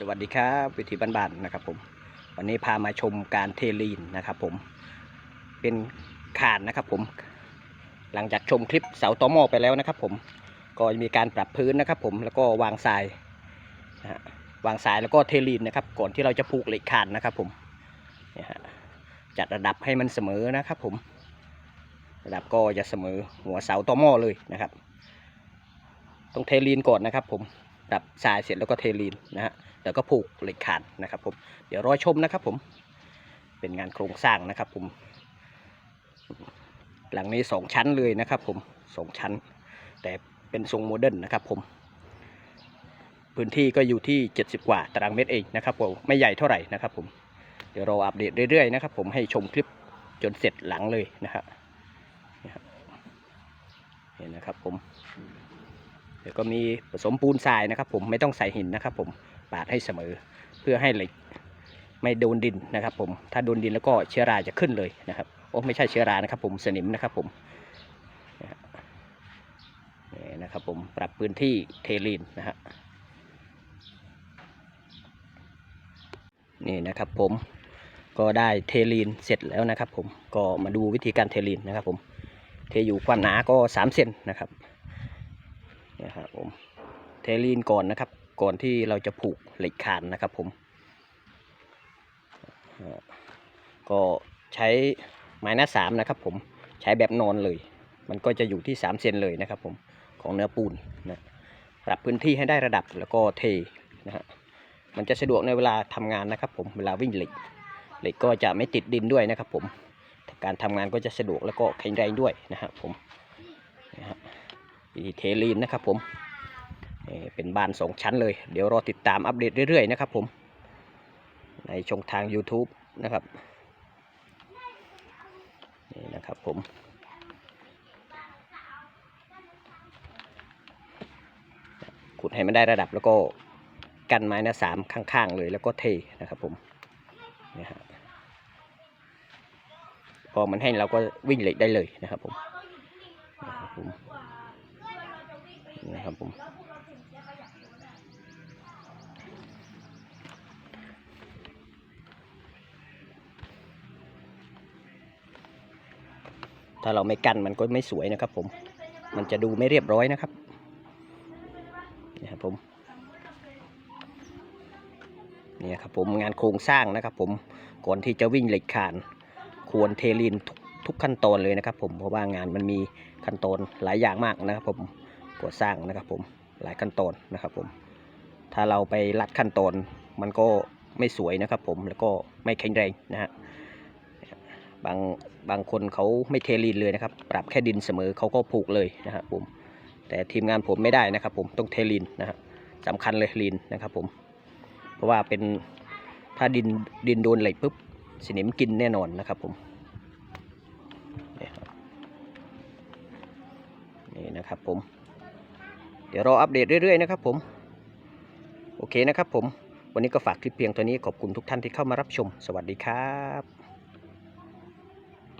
สวัสดีครับวิธีบ้านๆนะครับผมวันนี้พามาชมการเทลีนนะครับผมเป็นขานนะครับผม หลังจากชมคลิปเสาตอหม้อไปแล้วนะครับผมก็จะมีการปรับพื้นนะครับผมแล้วก็วางทรายนะฮะวางทรายแล้วก็เทลีนนะครับ ก่อนที่เราจะผูกเหล็กขานนะครับผมเนี่ยฮะจัดระดับให้มันเสมอนะครับผม ระดับก็จะเสมอหัวเสาตอหม้อเลยนะครับต้องเทลีนก่อนนะครับผมปรับทรายเสร็จแล้วก็เทลีนนะฮะ แล้วก็ผูกเหล็กขานนะครับผมเดี๋ยวรอชมนะครับผมเป็นงานโครงสร้างนะครับผม หลังนี้สองชั้นเลยนะครับผมสองชั้น แต่เป็นทรงโมเดิร์นนะครับผมพื้นที่ก็อยู่ที่ 70 กว่าตารางเมตรเองนะครับผมไม่ใหญ่เท่าไหร่นะครับผมเดี๋ยวรออัปเดตเรื่อยๆนะครับผมให้ชมคลิปจนเสร็จหลังเลยนะครับเห็นนะครับผม เดี๋ยวก็มีผสมปูนทรายนะครับ ผมไม่ต้องใส่หินนะครับ ผมปาดให้เสมอเพื่อให้เหล็กไม่โดนดินนะครับ ผมถ้าโดนดินแล้วก็เชื้อราจะขึ้นเลยนะครับโอ้ไม่ใช่เชื้อรานะครับ ผมสนิมนะครับ ผมนี่นะครับ ผมปรับพื้นที่เทลีนนะฮะนี่นะครับ ผมก็ได้เทลีนเสร็จแล้วนะครับ ผมก็มาดูวิธีการเทลีนนะครับ ผมเทอยู่ความหนาก็3เซนนะครับ นะครับผมเทลีนก่อนนะครับ ก่อนที่เราจะผูกเหล็กขานนะครับผม ก็ใช้ไม้หน้าสามนะครับผมใช้แบบนอนเลย มันก็จะอยู่ที่ 3 เซนเลยนะครับผมของเนื้อปูนนะปรับพื้นที่ให้ได้ระดับแล้วก็เทนะฮะมันจะสะดวกในเวลาทำงานนะครับ ผมเวลาวิ่งเหล็กเหล็กก็จะไม่ติดดินด้วยนะครับ ผมการทำงานก็จะสะดวกแล้วก็แข็งแรงด้วยนะครับผมนะฮะ อีเทลีนนะครับผมเป็นบ้านสองชั้นเลย เดี๋ยวรอติดตามอัปเดตเรื่อยๆนะครับผม ในช่องทาง YouTube นะครับ นี่นะครับผมขุดให้มันได้ระดับแล้วก็กันไม้หนะสามข้างๆเลยแล้วก็เทนะครับผมนี่ฮะพอมันให้เราก็วิ่งเหล็กได้เลยนะครับผมนะครับผม นะครับผมถ้าเราไม่กั้นมันก็ไม่สวยนะครับผม มันจะดูไม่เรียบร้อยนะครับนี่ครับผม นี่ครับผมงานโครงสร้างนะครับผม ก่อนที่จะวิ่งเหล็กขาน ควรเทลินทุกทุกขั้นตอนเลยนะครับผม เพราะว่างานมันมีขั้นตอนหลายอย่างมากนะครับผม ก่อสร้างนะครับผมหลายขั้นตอนนะครับผม ถ้าเราไปลัดขั้นตอนมันก็ไม่สวยนะครับผมแล้วก็ไม่แข็งแรงนะฮะบางบางคนเขาไม่เทลีนเลยนะครับ ปรับแค่ดินเสมอเขาก็ผูกเลยนะครับผม แต่ทีมงานผมไม่ได้นะครับผมต้องเทลีนนะฮะสำคัญเลยลีนนะครับผม เพราะว่าเป็นถ้าดินดินโดนเหล็กปุ๊บสนิมกินแน่นอนนะครับผมนี่นะครับผม เดี๋ยวรออัปเดตเรื่อยๆนะครับผมโอเคนะครับผม วันนี้ก็ฝากคลิปเพียงเท่านี้ขอบคุณทุกท่านที่เข้ามารับชม สวัสดีครับ